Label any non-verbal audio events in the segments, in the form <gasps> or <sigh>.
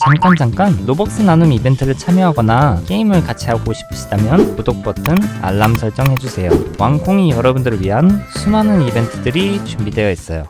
잠깐 잠깐 로벅스 나눔 이벤트를 참여하거나 게임을 같이 하고 싶으시다면 구독 버튼, 알람 설정 해주세요. 왕콩이 여러분들을 위한 수많은 이벤트들이 준비되어 있어요.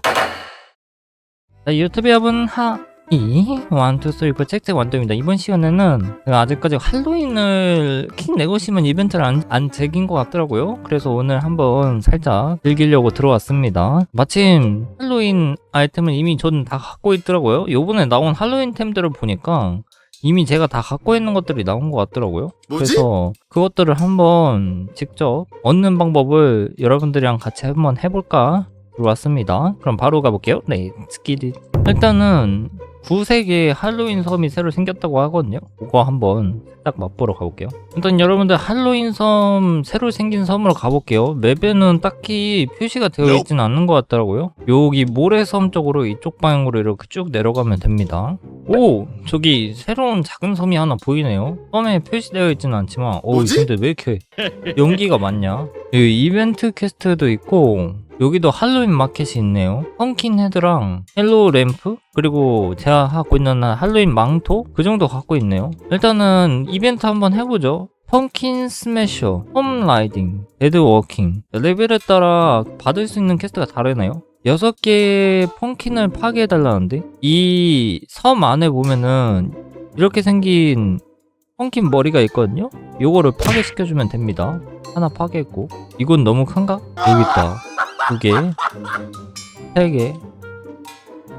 자, 유튜브 여러분 하... 이 원투 쓰리 그 책책 완도입니다. 이번 시간에는 아직까지 할로윈을 킹 내고시면 이벤트를 안, 안 즐긴 것 같더라고요. 그래서 오늘 한번 살짝 즐기려고 들어왔습니다. 마침 할로윈 아이템은 이미 저는 다 갖고 있더라고요. 요번에 나온 할로윈 템들을 보니까 이미 제가 다 갖고 있는 것들이 나온 것 같더라고요. 뭐지? 그래서 그것들을 한번 직접 얻는 방법을 여러분들이랑 같이 한번 해볼까 들어왔습니다. 그럼 바로 가볼게요. 네, 스키리. 일단은 구색의 할로윈 섬이 새로 생겼다고 하거든요. 그거 한번 딱 맛보러 가볼게요. 일단 여러분들 할로윈 섬 새로 생긴 섬으로 가볼게요. 맵에는 딱히 표시가 되어 있진 않는 것 같더라고요. 여기 모래섬 쪽으로 이쪽 방향으로 이렇게 쭉 내려가면 됩니다. 오 저기 새로운 작은 섬이 하나 보이네요. 섬에 표시되어 있지는 않지만 오? 근데 왜 이렇게 연기가 많냐? 여기 이벤트 퀘스트도 있고 여기도 할로윈 마켓이 있네요. 펌킨 헤드랑 헬로 램프 그리고 제가 갖고 있는 할로윈 망토 그 정도 갖고 있네요. 일단은 이벤트 한번 해보죠. 펌킨 스매셔, 홈 라이딩, 데드 워킹 레벨에 따라 받을 수 있는 퀘스트가 다르네요. 6개의 펌킨을 파괴해달라는데 이 섬 안에 보면은 이렇게 생긴 펌킨 머리가 있거든요? 요거를 파괴시켜주면 됩니다. 하나 파괴했고 이건 너무 큰가? 여기 있다. 두 개, 세 개,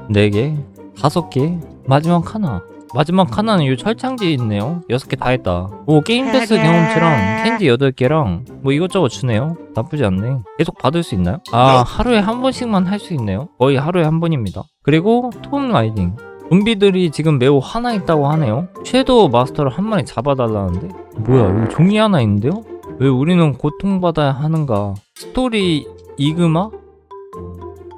네 개, 다섯 개, 마지막 하나. 마지막 하나는 이 철창지에 있네요. 여섯 개 다 했다. 오, 게임 패스 경험치랑 캔디 여덟 개랑 뭐 이것저것 주네요. 나쁘지 않네. 계속 받을 수 있나요? 아, 하루에 한 번씩만 할 수 있네요. 거의 하루에 한 번입니다. 그리고 톰 라이딩. 좀비들이 지금 매우 화나 있다고 하네요. 섀도우 마스터를 한 마리 잡아달라는데? 뭐야, 여기 종이 하나 있는데요? 왜 우리는 고통받아야 하는가? 스토리 이그마?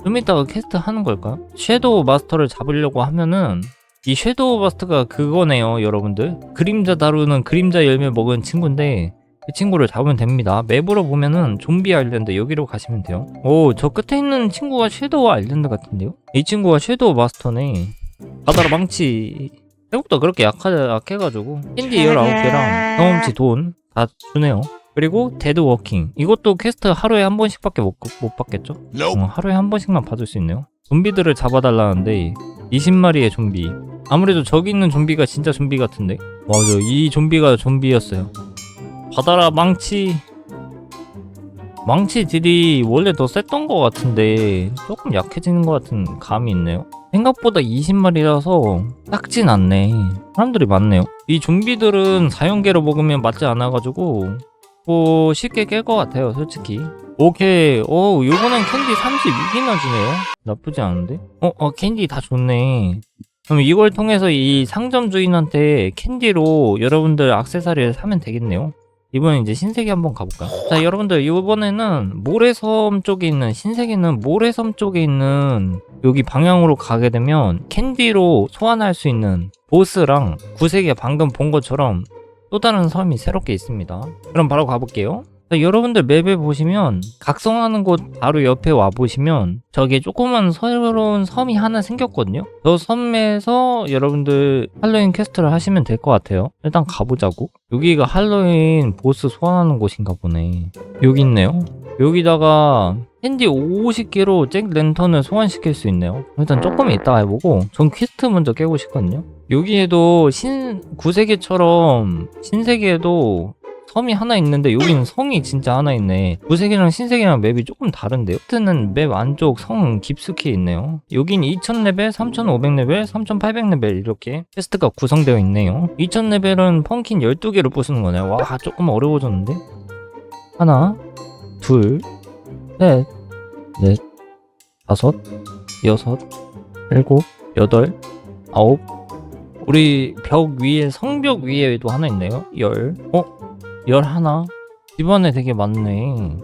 좀 이따가 캐스트 하는 걸까요? 섀도우 마스터를 잡으려고 하면은 이 섀도우 마스터가 그거네요 여러분들 그림자 다루는 그림자 열매 먹은 친구인데 그 친구를 잡으면 됩니다 맵으로 보면은 좀비 아일랜드 여기로 가시면 돼요 오 저 끝에 있는 친구가 섀도우 아일랜드 같은데요? 이 친구가 섀도우 마스터네 바다라 망치. 생각보다 그렇게 약하, 약해가지고. 캔디 19개랑 경험치 돈 다 주네요. 그리고 데드 워킹. 이것도 퀘스트 하루에 한 번씩밖에 못, 못 받겠죠? Nope. 어, 하루에 한 번씩만 받을 수 있네요. 좀비들을 잡아달라는데 20마리의 좀비. 아무래도 저기 있는 좀비가 진짜 좀비 같은데? 맞아 이 좀비가 좀비였어요. 받아라 망치. 망치 딜이 원래 더 셌던 것 같은데 조금 약해지는 것 같은 감이 있네요 생각보다 20마리라서 작진 않네. 사람들이 많네요. 이 좀비들은 사형계로 먹으면 맞지 않아가지고 뭐 쉽게 깰 것 같아요 솔직히. 오케이. 오 요거는 캔디 32개나 주네요. 나쁘지 않은데? 어, 어 캔디 다 좋네. 그럼 이걸 통해서 이 상점 주인한테 캔디로 여러분들 악세사리를 사면 되겠네요 이번엔 이제 신세계 한번 가볼까요? 자 여러분들 이번에는 모래섬 쪽에 있는 신세계는 모래섬 쪽에 있는 여기 방향으로 가게 되면 캔디로 소환할 수 있는 보스랑 구세계 방금 본 것처럼 또 다른 섬이 새롭게 있습니다. 그럼 바로 가볼게요. 자, 여러분들 맵에 보시면 각성하는 곳 바로 옆에 와 보시면 저기 조그만 새로운 섬이 하나 생겼거든요. 저 섬에서 여러분들 할로윈 퀘스트를 하시면 될 것 같아요. 일단 가보자고. 여기가 할로윈 보스 소환하는 곳인가 보네. 여기 있네요. 여기다가 캔디 50개로 잭 랜턴을 소환시킬 수 있네요. 일단 조금 이따 해보고 전 퀘스트 먼저 깨고 싶거든요. 여기에도 신 구세계처럼 신세계에도 섬이 하나 있는데 여기는 성이 진짜 하나 있네. 구세계랑 신세계랑 맵이 조금 다른데요. 퀘스트는 맵 안쪽 성 깊숙이 있네요. 여긴 2000레벨, 3500레벨, 3800레벨 이렇게 퀘스트가 구성되어 있네요. 2000레벨은 펑킨 12개를 부수는 거네요. 와 조금 어려워졌는데? 하나, 둘, 셋, 넷, 다섯, 여섯, 일곱, 여덟, 아홉. 우리 벽 위에 성벽 위에도 하나 있네요. 열. 어? 열 하나. 집안에 되게 많네.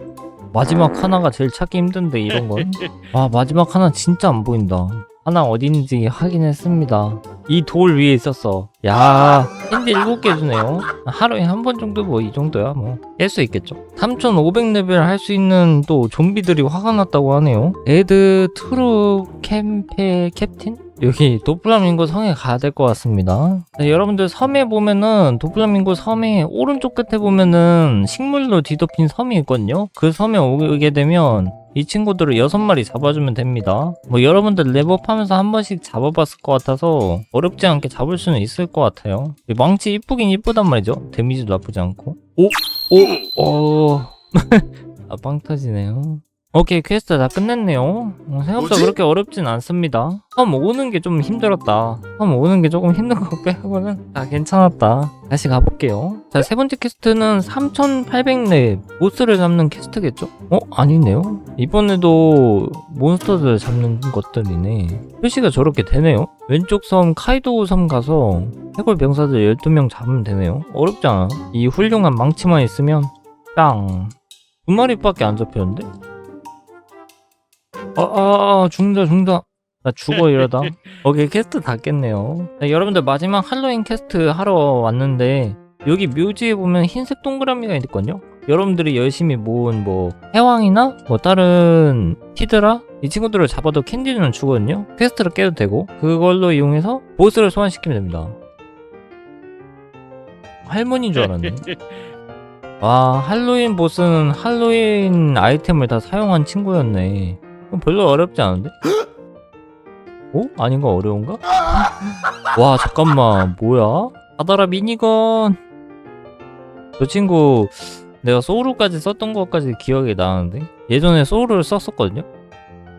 마지막 하나가 제일 찾기 힘든데 이런 건. 와 <laughs> 마지막 하나 진짜 안 보인다. 하나 어딘지 확인했습니다. 이 돌 위에 있었어. 야 캔디 7개 주네요. 하루에 한 번 정도 뭐 이 정도야 뭐. 깰 수 있겠죠. 3500레벨 할 수 있는 또 좀비들이 화가 났다고 하네요. 에드 트루 캠페 캡틴? 여기 도플라밍고 성에 가야 될 것 같습니다. 네, 여러분들 섬에 보면은 도플라밍고 섬에 오른쪽 끝에 보면은 식물로 뒤덮인 섬이 있거든요. 그 섬에 오게 되면 이 친구들을 여섯 마리 잡아주면 됩니다. 뭐 여러분들 랩업하면서 한 번씩 잡아봤을 것 같아서 어렵지 않게 잡을 수는 있을 것 같아요. 이 망치 이쁘긴 이쁘단 말이죠. 데미지도 나쁘지 않고. 오, 오, 어, 아, 빵 터지네요. 오케이 퀘스트 다 끝냈네요. 어, 생각보다 뭐지? 그렇게 어렵진 않습니다. 처음 오는 게 좀 힘들었다. 처음 오는 게 조금 힘든 거 빼고는 다 괜찮았다. 다시 가볼게요. 자, 세 번째 퀘스트는 3800렙 보스를 잡는 퀘스트겠죠? 어? 아니네요. 이번에도 몬스터들 잡는 것들이네. 표시가 저렇게 되네요. 왼쪽 섬 카이도우 섬 가서 해골 병사들 12명 잡으면 되네요. 어렵지 않아. 이 훌륭한 망치만 있으면 땅. 두 마리밖에 안 잡혔는데? 아, 아, 아, 죽는다, 죽는다. 나 죽어, 이러다. <laughs> 오케이, 캐스트 다 깼네요. 자, 여러분들 마지막 할로윈 캐스트 하러 왔는데, 여기 묘지에 보면 흰색 동그라미가 있거든요? 여러분들이 열심히 모은 뭐, 해왕이나 뭐 다른 히드라? 이 친구들을 잡아도 캔디는 주거든요? 퀘스트를 깨도 되고, 그걸로 이용해서 보스를 소환시키면 됩니다. 할머니인 줄 알았네. <laughs> 와, 할로윈 보스는 할로윈 아이템을 다 사용한 친구였네. 그럼 별로 어렵지 않은데? <gasps> 어? 아닌가 어려운가? 와 잠깐만 뭐야? 바다라 미니건 저 친구 내가 소울까지 썼던 것까지 기억이 나는데 예전에 소울을 썼었거든요?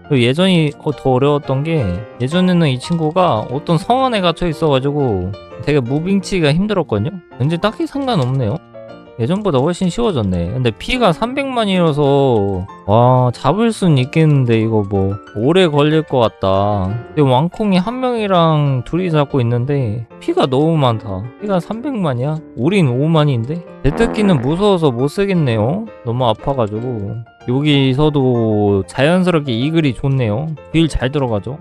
그 예전이 어, 더 어려웠던 게 예전에는 이 친구가 어떤 성 안에 갇혀 있어가지고 되게 무빙치기가 힘들었거든요? 근데 딱히 상관없네요 예전보다 훨씬 쉬워졌네. 근데 피가 300만이라서 와 잡을 순 있겠는데 이거 뭐 오래 걸릴 것 같다. 근데 왕콩이 한 명이랑 둘이 잡고 있는데 피가 너무 많다. 피가 300만이야? 우린 5만인데? 제트기는 무서워서 못 쓰겠네요. 너무 아파가지고 여기서도 자연스럽게 이글이 좋네요. 딜 잘 들어가죠.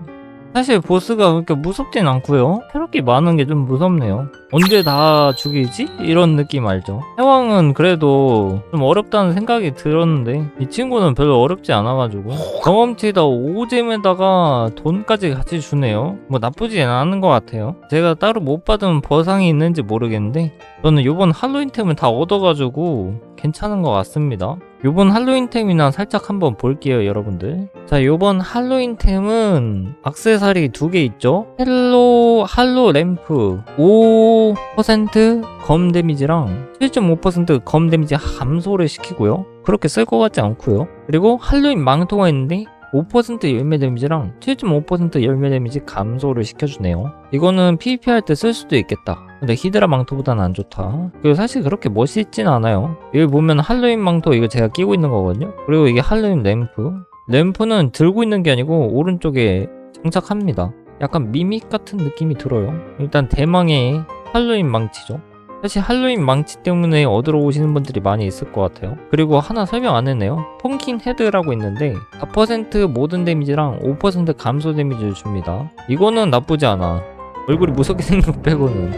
사실 보스가 그렇게 무섭진 않고요. 캐럿기 많은 게 좀 무섭네요. 언제 다 죽이지? 이런 느낌 알죠? 해왕은 그래도 좀 어렵다는 생각이 들었는데 이 친구는 별로 어렵지 않아가지고 경험치에다 오잼에다가 돈까지 같이 주네요. 뭐 나쁘지 않은 것 같아요. 제가 따로 못 받은 보상이 있는지 모르겠는데 저는 요번 할로윈템을 다 얻어가지고 괜찮은 것 같습니다. 요번 할로윈템이나 살짝 한번 볼게요 여러분들. 자 요번 할로윈템은 악세사리 두 개 있죠? 헬로 할로 램프 5%검 데미지랑 7.5%검 데미지 감소를 시키고요. 그렇게 쓸 것 같지 않고요. 그리고 할로윈 망토가 있는데 5% 열매 데미지랑 7.5% 열매 데미지 감소를 시켜주네요. 이거는 PVP 할 때 쓸 수도 있겠다. 근데 히드라 망토보다는 안 좋다. 그리고 사실 그렇게 멋있진 않아요. 여기 보면 할로윈 망토 이거 제가 끼고 있는 거거든요. 그리고 이게 할로윈 램프. 램프는 들고 있는 게 아니고 오른쪽에 장착합니다. 약간 미믹 같은 느낌이 들어요. 일단 대망의 할로윈 망치죠. 사실 할로윈 망치 때문에 얻으러 오시는 분들이 많이 있을 것 같아요. 그리고 하나 설명 안 했네요. 펑킨 헤드라고 있는데 4% 모든 데미지랑 5% 감소 데미지를 줍니다. 이거는 나쁘지 않아. 얼굴이 무섭게 생긴 거 빼고는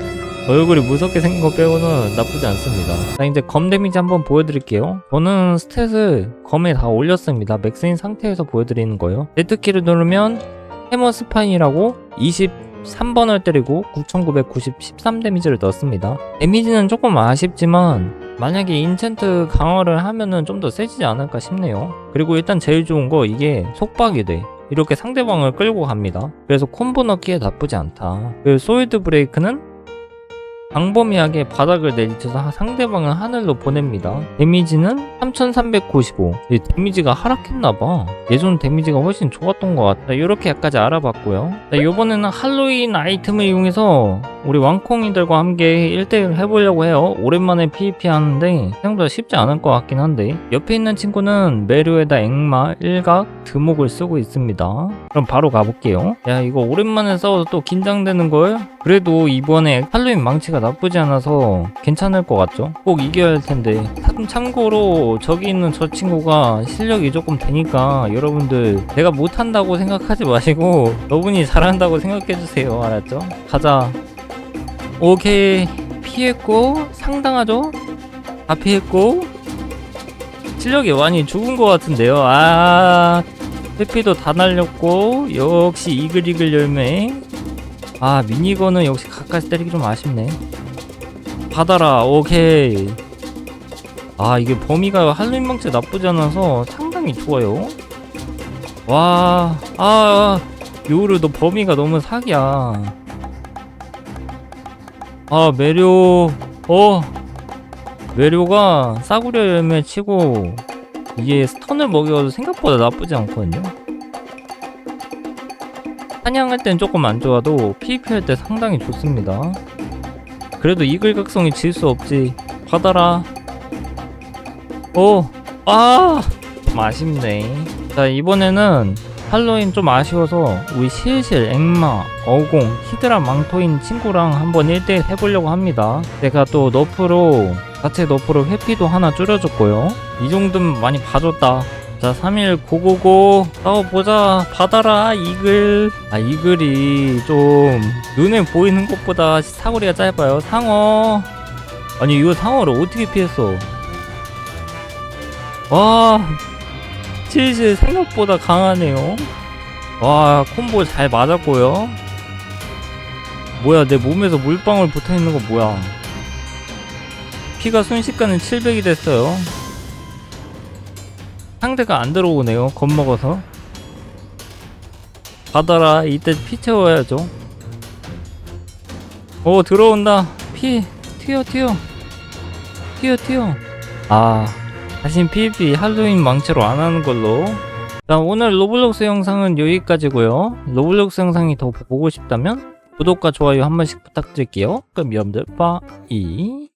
얼굴이 무섭게 생긴 거 빼고는 나쁘지 않습니다. 자 이제 검 데미지 한번 보여드릴게요. 저는 스탯을 검에 다 올렸습니다. 맥스인 상태에서 보여드리는 거예요. Z키를 누르면 해머 스파인이라고 23번을 때리고 9990 13 데미지를 넣습니다. 데미지는 조금 아쉽지만 만약에 인챈트 강화를 하면은 좀 더 세지지 않을까 싶네요. 그리고 일단 제일 좋은 거 이게 속박이 돼. 이렇게 상대방을 끌고 갑니다. 그래서 콤보 넣기에 나쁘지 않다. 그리고 소이드 브레이크는 광범위하게 바닥을 내리쳐서 상대방을 하늘로 보냅니다. 데미지는 3395. 이 데미지가 하락했나봐. 예전 데미지가 훨씬 좋았던 것 같다. 이렇게 약까지 알아봤고요. 자, 이번에는 할로윈 아이템을 이용해서 우리 왕콩이들과 함께 1대1 해보려고 해요. 오랜만에 PVP 하는데 생각보다 쉽지 않을 것 같긴 한데 옆에 있는 친구는 메류에다 앵마, 일각, 드목을 쓰고 있습니다. 그럼 바로 가볼게요. 야 이거 오랜만에 싸워서 또 긴장되는 걸? 그래도 이번에 할로윈 망치가 나쁘지 않아서 괜찮을 것 같죠? 꼭 이겨야 할 텐데. 참, 참고로 저기 있는 저 친구가 실력이 조금 되니까 여러분들 내가 못한다고 생각하지 마시고 저분이 잘한다고 생각해주세요. 알았죠? 가자. 오케이. 피했고 상당하죠? 다 피했고 실력이 많이 죽은 것 같은데요. 아 회피도 다 날렸고 역시 이글이글 열매. 아 미니건은 역시 가까이 때리기 좀 아쉽네 받아라 오케이 아 이게 범위가 할로윈 망치 나쁘지 않아서 상당히 좋아요 와, 아, 요루 너 범위가 너무 사기야. 아, 매료, 어, 매료가 싸구려 열매 치고 이게 스턴을 먹여도 생각보다 나쁘지 않거든요. 사냥할 땐 조금 안 좋아도 PVP 할 때 상당히 좋습니다. 그래도 이글각성이 질 수 없지. 받아라. 오, 아, 좀 아쉽네. 자 이번에는 할로윈 좀 아쉬워서 우리 실실, 엑마, 어공, 히드라 망토인 친구랑 한번 1대1 해보려고 합니다 제가 또 너프로 자체 너프로 회피도 하나 줄여줬고요 이 정도면 많이 봐줬다 자 3일 고고고 싸워보자 받아라 이글 아 이글이 좀 눈에 보이는 것보다 사거리가 짧아요 상어 아니 이거 상어를 어떻게 피했어 와 실실 생각보다 강하네요. 와 콤보 잘 맞았고요. 뭐야 내 몸에서 물방울 붙어있는 거 뭐야? 피가 순식간에 700이 됐어요. 상대가 안 들어오네요. 겁먹어서. 받아라. 이때 피 채워야죠. 오 들어온다. 피 튀어 튀어 튀어 튀어. 아 다신 PVP 할로윈 망치로 안 하는 걸로. 자, 오늘 로블록스 영상은 여기까지고요. 로블록스 영상이 더 보고 싶다면 구독과 좋아요 한 번씩 부탁드릴게요. 그럼 여러분들 빠이.